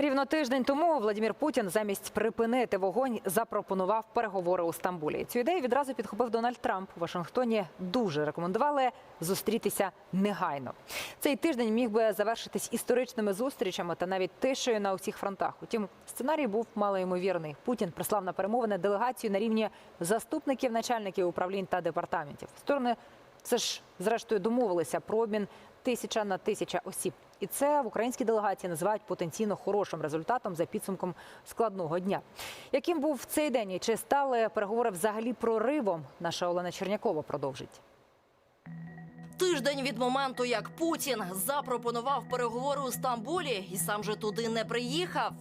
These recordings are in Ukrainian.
Рівно тиждень тому Владимир Путін замість припинити вогонь запропонував переговори у Стамбулі. Цю ідею відразу підхопив Дональд Трамп. У Вашингтоні дуже рекомендували зустрітися негайно. Цей тиждень міг би завершитись історичними зустрічами та навіть тишею на усіх фронтах. Утім, сценарій був малоймовірний. Путін прислав на перемовини делегацію на рівні заступників начальників управлінь та департаментів. Сторони це ж зрештою домовилися про обмін тисяча на тисяча осіб. І це в українській делегації називають потенційно хорошим результатом за підсумком складного дня. Яким був цей день і чи стали переговори взагалі проривом? Наша Олена Чернякова продовжить. Тиждень від моменту, як Путін запропонував переговори у Стамбулі, і сам же туди не приїхав.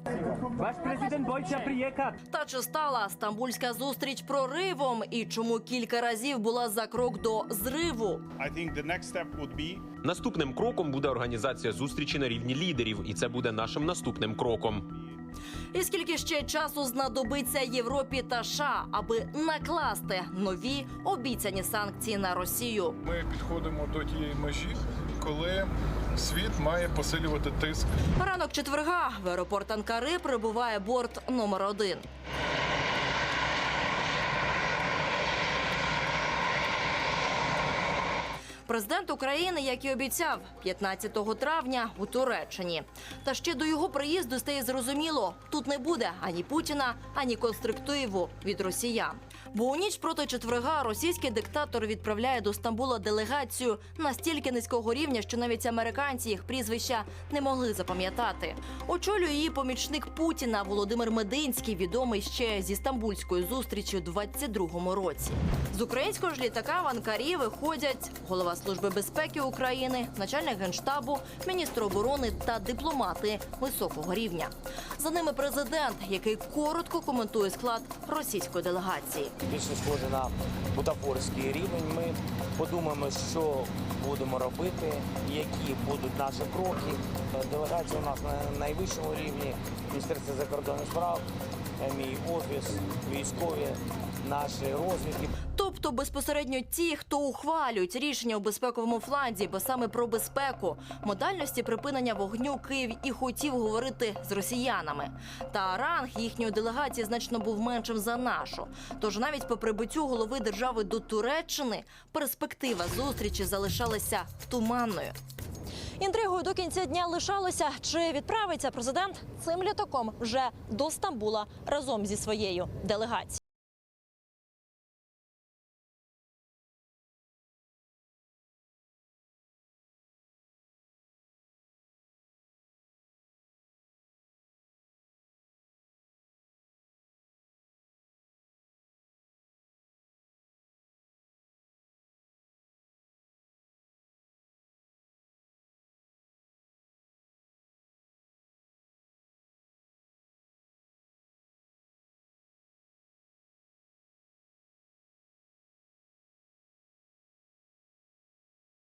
Ваш президент боїться приїхати. Та чи стала стамбульська зустріч проривом, і чому кілька разів була за крок до зриву? I think the next step would be Наступним кроком буде організація зустрічі на рівні лідерів, і це буде нашим наступним кроком. І скільки ще часу знадобиться Європі та США, аби накласти нові обіцяні санкції на Росію? Ми підходимо до тієї межі, коли світ має посилювати тиск Ранок четверга в аеропорт Анкари прибуває борт номер один. Президент України, як і обіцяв, 15 травня у Туреччині. Та ще до його приїзду стає зрозуміло, тут не буде ані Путіна, ані конструктиву від росіян. Бо у ніч проти четверга російський диктатор відправляє до Стамбула делегацію настільки низького рівня, що навіть американці їх прізвища не могли запам'ятати. Очолює її помічник Путіна Володимир Мединський, відомий ще зі стамбульської зустрічі у 22-му році. З українського ж літака в Анкарі виходять голова служби безпеки України, начальник генштабу, міністр оборони та дипломати високого рівня. За ними президент, який коротко коментує склад російської делегації. Більше схоже на бутафорський рівень. Ми подумаємо, що будемо робити, які будуть наші кроки. Делегація у нас на найвищому рівні Міністерство закордонних справ, е, мій офіс, військові, наші розвідки. Тобто безпосередньо ті, хто ухвалюють рішення у безпековому фланзі, бо саме про безпеку, модальності припинення вогню Київ і хотів говорити з росіянами. Та ранг їхньої делегації значно був меншим за нашу. Тож навіть по прибуттю голови держави до Туреччини перспектива зустрічі залишалася туманною. Інтригою до кінця дня лишалося, чи відправиться президент цим літаком вже до Стамбула разом зі своєю делегацією.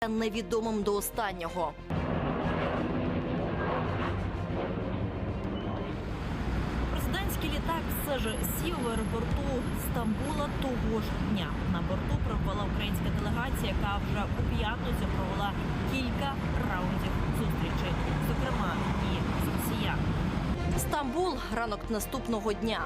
Невідомим до останнього. Президентський літак все ж сів в аеропорту Стамбула того ж дня. На борту прибула українська делегація, яка вже у п'ятницю провела кілька раундів зустрічей, зокрема і з росіянами. Стамбул ранок наступного дня.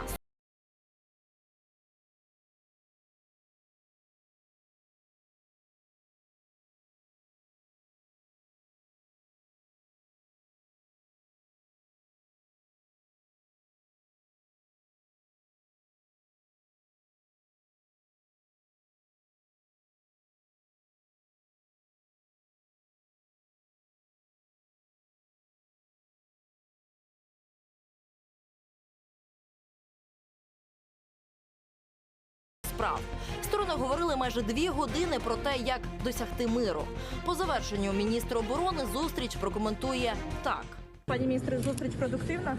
Справ. Сторони говорили майже дві години про те, як досягти миру. По завершенню міністр оборони зустріч прокоментує так. Пані міністр, зустріч продуктивна.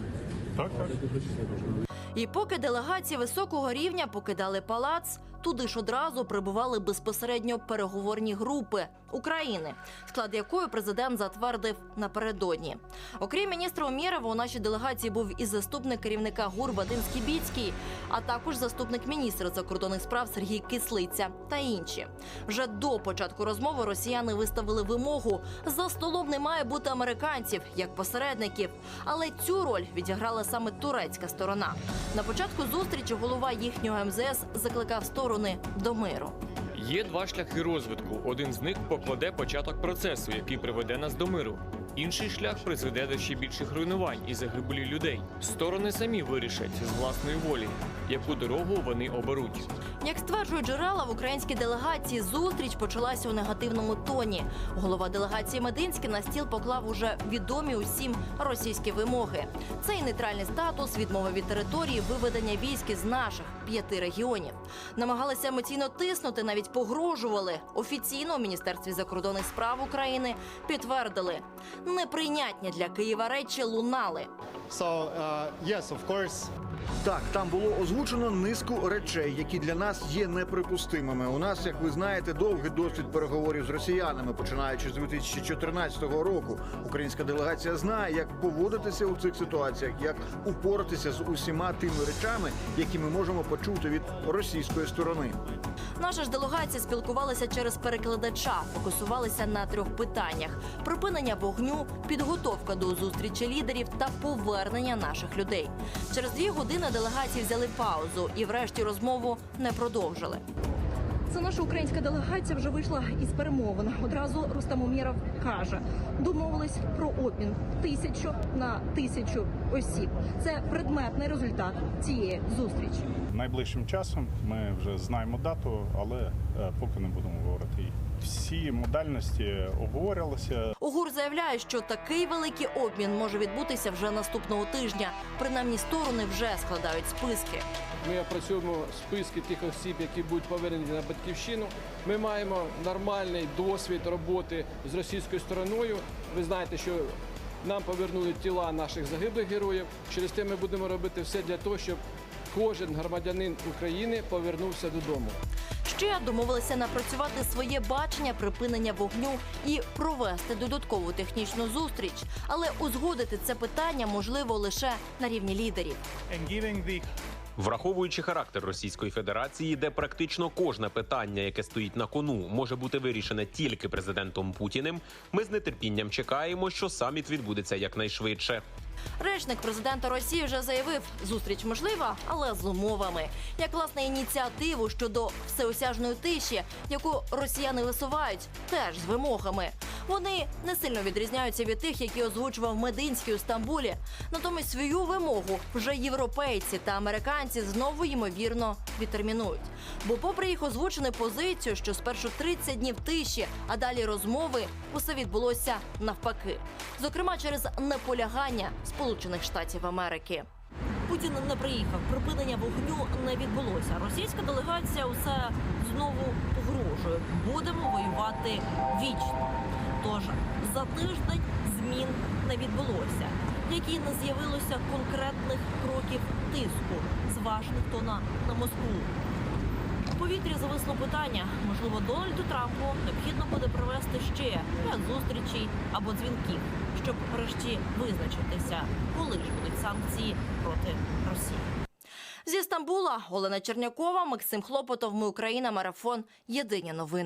Так, так. І поки делегації високого рівня покидали палац, Туди ж одразу прибували безпосередньо переговорні групи України, склад якої президент затвердив напередодні. Окрім міністра Умєрова, у нашій делегації був і заступник керівника ГУР Вадим Скібіцький, а також заступник міністра закордонних справ Сергій Кислиця та інші. Вже до початку розмови росіяни виставили вимогу: за столом не має бути американців як посередників. Але цю роль відіграла саме турецька сторона. На початку зустрічі голова їхнього МЗС закликав сторони до миру. Є два шляхи розвитку. Один з них покладе початок процесу, який приведе нас до миру. Інший шлях призведе до ще більших руйнувань і загибелі людей. Сторони самі вирішать з власної волі, яку дорогу вони оберуть. Як стверджують джерела в українській делегації, зустріч почалася у негативному тоні. Голова делегації Мединський на стіл поклав уже відомі усім російські вимоги. Це і нейтральний статус, відмова від території, виведення військ із наших п'яти регіонів. Намагалися емоційно тиснути, навіть погрожували. Офіційно у міністерстві закордонних справ України підтвердили, неприйнятні для Києва речі лунали. So, uh, yes, of course, Так, там було озвучено низку речей, які для нас є неприпустимими. У нас, як ви знаєте, довгий досвід переговорів з росіянами, починаючи з 2014 року. Українська делегація знає, як поводитися у цих ситуаціях, як упоратися з усіма тими речами, які ми можемо почути від російської сторони. Наша ж делегація спілкувалася через перекладача, фокусувалися на трьох питаннях: припинення вогню, підготовка до зустрічі лідерів та повернення наших людей. Через дві години делегації взяли паузу і, врешті, розмову не продовжили. Це наша українська делегація вже вийшла із перемовин. Одразу Рустам Умєров каже, домовились про обмін тисячу на тисячу осіб. Це предметний результат цієї зустрічі. Найближчим часом ми вже знаємо дату, але е, поки не будемо говорити її. Всі модальності обговорювалися. УГУР заявляє, що такий великий обмін може відбутися вже наступного тижня. Принаймні сторони вже складають списки. Ми опрацюємо списки тих осіб, які будуть повернені на батьківщину. Ми маємо нормальний досвід роботи з російською стороною. Ви знаєте, що нам повернули тіла наших загиблих героїв. Через те ми будемо робити все для того, щоб кожен громадянин України повернувся додому. Ще домовилися напрацювати своє бачення припинення вогню і провести додаткову технічну зустріч. Але узгодити це питання можливо лише на рівні лідерів. Враховуючи характер Російської Федерації, де практично кожне питання, яке стоїть на кону, може бути вирішене тільки президентом Путіним, ми з нетерпінням чекаємо, що саміт відбудеться якнайшвидше. Речник президента Росії вже заявив, зустріч можлива, але з умовами. Як власне ініціативу щодо всеосяжної тиші, яку росіяни висувають, теж з вимогами. Вони не сильно відрізняються від тих, які озвучував Мединський у Стамбулі. Натомість свою вимогу вже європейці та американці знову ймовірно відтермінують. Бо, попри їх озвучену позицію, що спершу 30 днів тиші, а далі розмови, усе відбулося навпаки. Зокрема, через наполягання Сполучених Штатів Америки. Путін не приїхав. Припинення вогню не відбулося. Російська делегація усе знову погрожує. Будемо воювати вічно. Тож за тиждень змін не відбулося, як не з'явилося конкретних кроків тиску з Вашингтона на Москву. У повітрі зависло питання. Можливо, Дональду Трампу необхідно буде провести ще ряд зустрічей або дзвінків, щоб врешті визначитися, коли ж будуть санкції проти Росії. Зі Стамбула Олена Чернякова, Максим Хлопотов. Ми Україна. Марафон. Єдині новини.